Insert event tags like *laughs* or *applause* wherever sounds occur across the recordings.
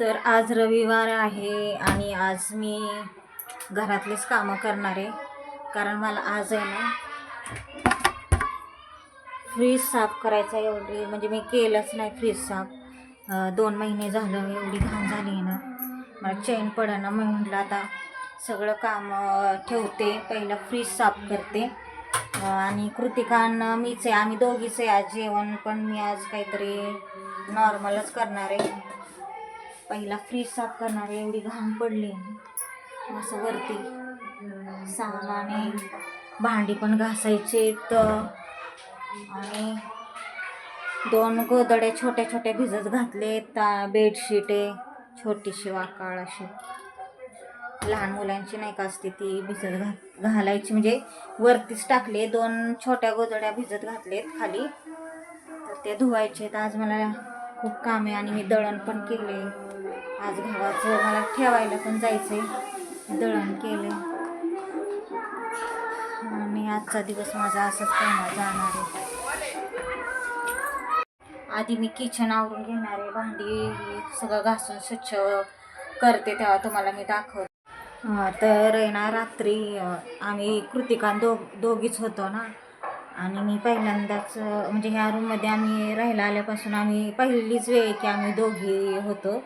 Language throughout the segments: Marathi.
तर आज रविवार आहे आणि आज मी घरातलीच कामं करणार आहे. कारण मला आज आहे ना फ्रीज साफ करायचा एवढी. म्हणजे मी केलंच नाही फ्रीज साफ. दोन महिने झालं एवढी घाण झाली आहे ना. मला चैन पडेना मी म्हटलं आता सगळं काम ठेवते. पहिलं फ्रीज साफ करते. आणि कृतिकान मीच आहे. आम्ही दोघीच आहे. आज जेवण पण मी आज काहीतरी नॉर्मलच करणार आहे. पहिला फ्रीज साफ करणार एवढी घाण पडली. असं वरती सामाने भांडी पण घासायचे तर आणि दोन गोदड्या छोट्या छोट्या भिजत घातले ता बेडशीट आहे छोटीशी वाकाळ अशी. लहान मुलांची नाही का असते ती भिजत घात घालायची. म्हणजे वरतीच टाकले दोन छोट्या गोदड्या भिजत घातलेत खाली. तर ते धुवायचे तर आज मला खूप काम आहे आणि मी दळण पण केले. आज घराचं मला ठेवायला पण जायचं आहे दळण केलं आणि आजचा दिवस माझा असंच कामात जाणार आहे. आधी मी किचन आवरून घेणार आहे. भांडी सगळं घासून स्वच्छ करते तेव्हा तुम्हाला मी दाखवते. तर आहे ना रात्री आम्ही कृतिका दो दोघीच होतो ना. आणि मी पहिल्यांदाच म्हणजे ह्या रूममध्ये आम्ही राहायला आल्यापासून आम्ही पहिलीच वेळ की आम्ही दोघी होतो.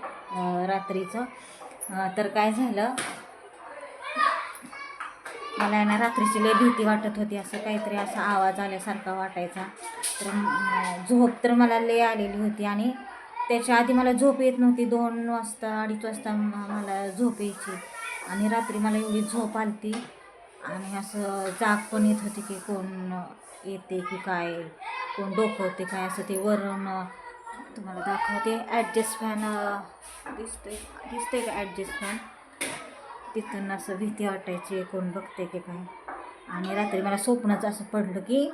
रात्रीचं. तर काय झालं? मला ना रात्रीची लय भीती वाटत होती. असं काहीतरी असा आवाज आल्यासारखा वाटायचा. तर झोप तर मला लय आलेली होती आणि त्याच्या आधी मला झोप येत नव्हती. दोन वाजता अडीच वाजता मला झोप यायची आणि रात्री मला एवढी झोप आलती. आणि असं जाग पण येत होती की कोण येते की काय कोण डोकं होते काय असं ते वरून तुम्हाला दाखवते ॲडजस्ट फॅन दिसतोय दिसतोय का ॲडजस्ट फॅन तिथून असं भीती वाटायची कोण बघते की काय? आणि रात्री मला स्वप्नच असं पडलं की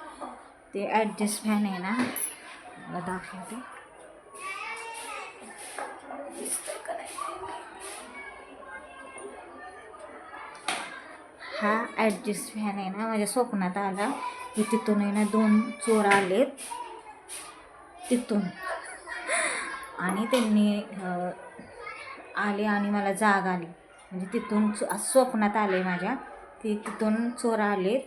ते ॲडजस्ट फॅन आहे ना मला दाखवते. का हा ॲडजस्ट फॅन आहे ना माझ्या स्वप्नात आला की तिथून आहे ना दोन चोर आलेत. तिथून. आणि त्यांनी आले आणि मला जाग आली. म्हणजे तिथून स्वप्नात आले माझ्या. की तिथून चोर आलेत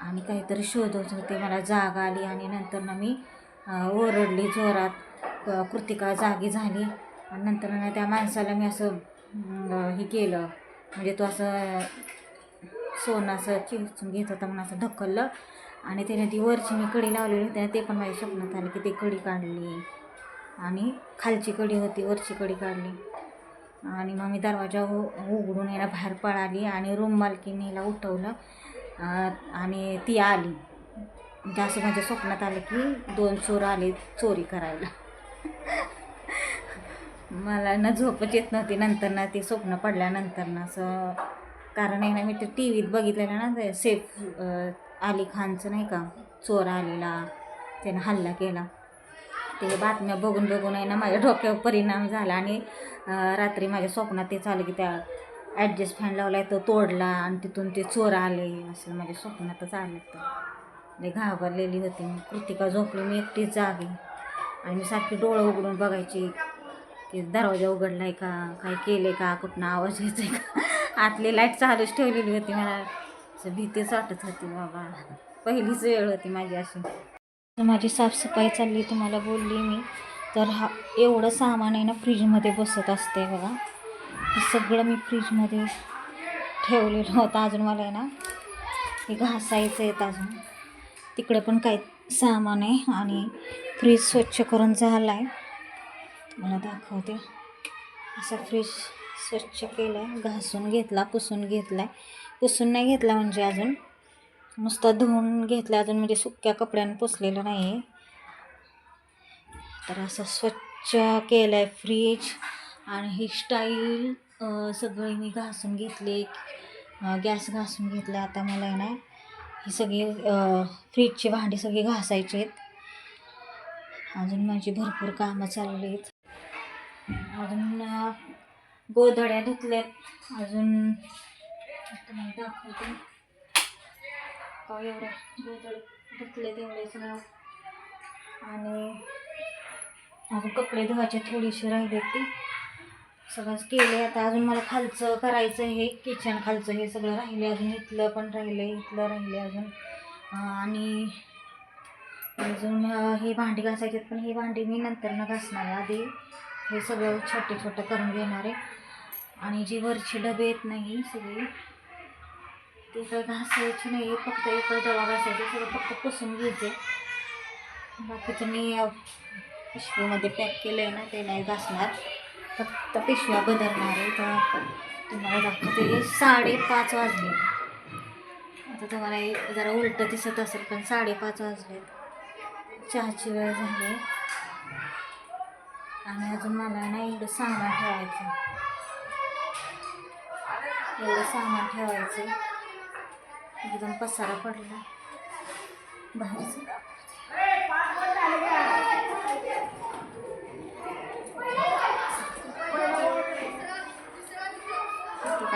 आणि काहीतरी शोधत होते. मला जाग आली आणि नंतर ना मी ओरडली जोरात क- कृतिका जागी झाली. आणि नंतर ना त्या माणसाला मी असं हे केलं. म्हणजे तो असं सोनं असं चिंचून घेत होता म्हणून असं ढकललं. आणि त्याने ती वरची मी कडी लावलेली होती ते पण माझ्या स्वप्नात आले की ते कडी काढली. आणि खालची कडी होती वरची कडी काढली. आणि मग मी दरवाजा उ उघडून यायला बाहेर पळाली आणि रूम मालकीनीला उठवलं. आणि ती आली. म्हणजे जास्त माझ्या स्वप्नात आलं की दोन चोर आले चोरी करायला. मला ना झोपच येत नव्हती. नंतर ना ते स्वप्न पडल्यानंतर ना असं कारण आहे ना मी ते टी व्हीत बघितलेलं ना ते सेफ अली खानचं नाही का चोर आलेला त्यानं हल्ला केला. ते बातम्या बघून बघून आहे ना माझ्या डोक्यावर परिणाम झाला आणि रात्री माझ्या स्वप्नात ते चालू की त्या ॲडजस्ट फॅन लावला आहे तो तोडला आणि तिथून ते चोर आले असं माझ्या स्वप्नातच आलं तर घाबरलेली होती मी. कृतिका झोपली मी एकटीच जागी. आणि मी सारखी डोळं उघडून बघायची की दरवाजा उघडला आहे का काय केले का कुठनं आवाज येतोय का? आतली लाइट चालूच ठेवलेली होती मला. असं भीतीच वाटत होती बाबा. पहिलीच वेळ होती माझी अशी. माझी साफसफाई चालली तुम्हाला बोलली मी. तर हा एवढं सामान आहे ना फ्रीजमध्ये बसत असते बघा. सगळं मी फ्रीजमध्ये ठेवलेलं होतं. अजून मला आहे ना हे घासायचं आहेत अजून. तिकडे पण काही सामान आहे आणि फ्रीज स्वच्छ करून झाला आहे मला दाखवते. असा फ्रीज स्वच्छ केलं आहे घासून घेतला पुसून घेतला आहे पुसून नाही घेतला म्हणजे अजून. नुसतं धुवून घेतलं अजून म्हणजे सुक्या कपड्यानं पुसलेलं नाही आहे तर असं स्वच्छ केलं आहे फ्रीज आणि ही स्टाईल सगळी मी घासून घेतली. गॅस घासून घेतला आता मला आहे ना. ही सगळी फ्रीजची भांडी सगळी घासायची आहेत. अजून माझी भरपूर कामं चालली आहेत. अजून गोधड्या धुतल्यात. अजून दाखवते. टाकावं एवढं गोधड धुतले तेवढे सगळं आणि अजून कपडे धुवायचे थोडीशी राहिले ती सगळंच केले आता अजून मला खालचं करायचं हे किचन खालचं हे सगळं राहिले अजून इथलं पण राहिले इथलं राहिले अजून. आणि अजून हे भांडी घासायचे पण ही भांडी मी नंतर न घासणार आहे. आधी हे सगळं छोटे छोटं करून घेणार आहे. आणि जी वरची डबे येत नाही सगळी तिथं घासायची नाही फक्त इकडं डबा घासायचं सगळं फक्त पुसून घ्यायचे. बाकीचं मी पिशवीमध्ये पॅक केलं आहे ना ते नाही घासणार. फक्त पिशव्या बदलणार आहे तर तुम्हाला दाखवते. साडेपाच वाजले. आता तुम्हाला जरा उलटं दिसत असेल पण साडेपाच वाजले. चहाची वेळ झाली. आणि अजून मला ना एवढं सामान ठेवायचं. एवढं सामान ठेवायचं. एकदम पसारा पडला. बाहेरचं.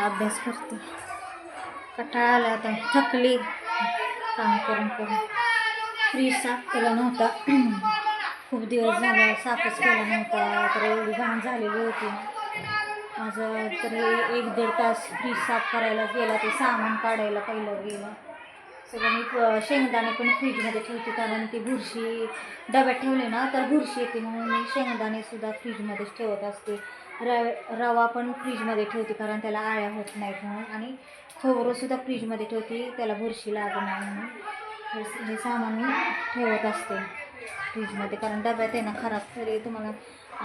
अभ्यास करते. कटाळा आला आता. थकली. काम करून करून. फ्री साफ केला नव्हता. खूप दिवस झाला साफच केला नव्हता. तर एवढी घाण झालेली होती. माझं तर हे एक दीड तास फ्रीज साफ करायला गेला ते सामान काढायला पहिलं गेलं. सगळं मी शेंगदाणे पण फ्रीजमध्ये ठेवते कारण ती बुरशी डब्यात ठेवले ना तर बुरशी येते म्हणून मी शेंगदाणेसुद्धा फ्रीजमध्येच ठेवत असते. रव रवा पण फ्रीजमध्ये ठेवते कारण त्याला आळ्या होत नाहीत म्हणून. आणि खोबरंसुद्धा फ्रीजमध्ये ठेवते त्याला बुरशी लागू नाही म्हणून. हे सामान मी ठेवत असते फ्रीजमध्ये कारण डब्यात आहे ना खराब तरी तुम्हाला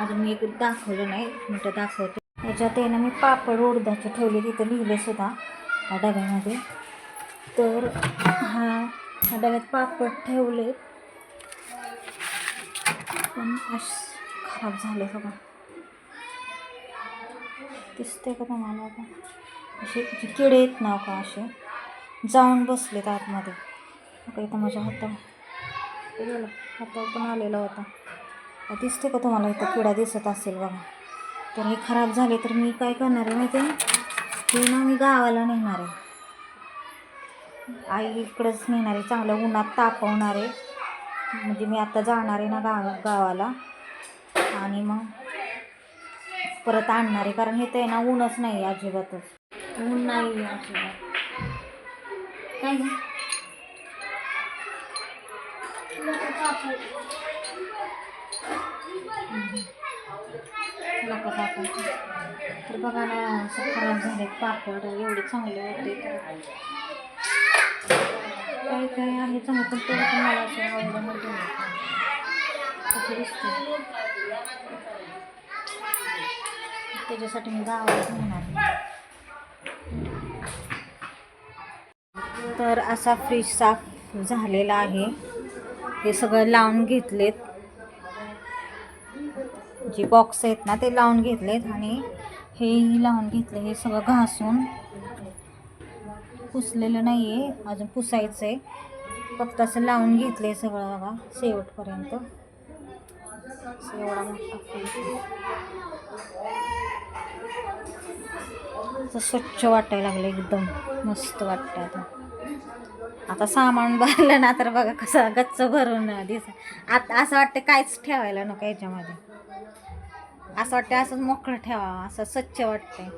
अजून मी एक दाखवलं नाही म्हटलं दाखवते. याच्यात आहे ना मी पापड उडदाचे ठेवले तिथं लिहिले सुद्धा ह्या डब्यामध्ये. तर हा ह्या डब्यात पापड ठेवले पण अश खराब झाले सगळं दिसते का तुम्हाला का असे किडे येत ना का असे जाऊन बसलेत आतमध्ये. का इथं माझ्या हाता हातावर पण आलेला होता. दिसते का तुम्हाला इथं किडा दिसत असेल बघा? तर हे खराब झाले तर मी काय करणार आहे माहिती आहे हे ना मी गावाला नेणार आहे. आई इकडंच नेणार आहे. चांगलं उन्हात तापवणार आहे. म्हणजे मी आता जाणार आहे ना गाव गावाला. आणि मग परत आणणार आहे. कारण हे तर आहे ना ऊनच नाही आहे अजिबातच. ऊन नाही आहे अजिबात. काय गं? आपण तर बघा ना असं खराब झाले पापड एवढे चांगले होते काही काही आहे चांगलं पण तरी पण मला असं आवडलं नव्हतं असं दिसतं त्याच्यासाठी मी गावाला घेणार तर असा फ्रीज साफ झालेला आहे हे सगळं लावून घेतलेत जे बॉक्स आहेत ना ते लावून घेतलेत आणि हेही लावून घेतले. हे सगळं घासून पुसलेलं नाही आहे अजून पुसायचं आहे फक्त असं लावून घेतलं आहे सगळं बघा शेवटपर्यंत. एवढा मोठा असं स्वच्छ वाटायला लागलं एकदम. मस्त वाटतं आता. आता सामान *laughs* भरलं ना तर बघा कसं गच्च भरून दिस आता असं वाटतं काहीच ठेवायला नको याच्यामध्ये. असं वाटतं असंच मोकळं ठेवावं असं स्वच्छ वाटतंय.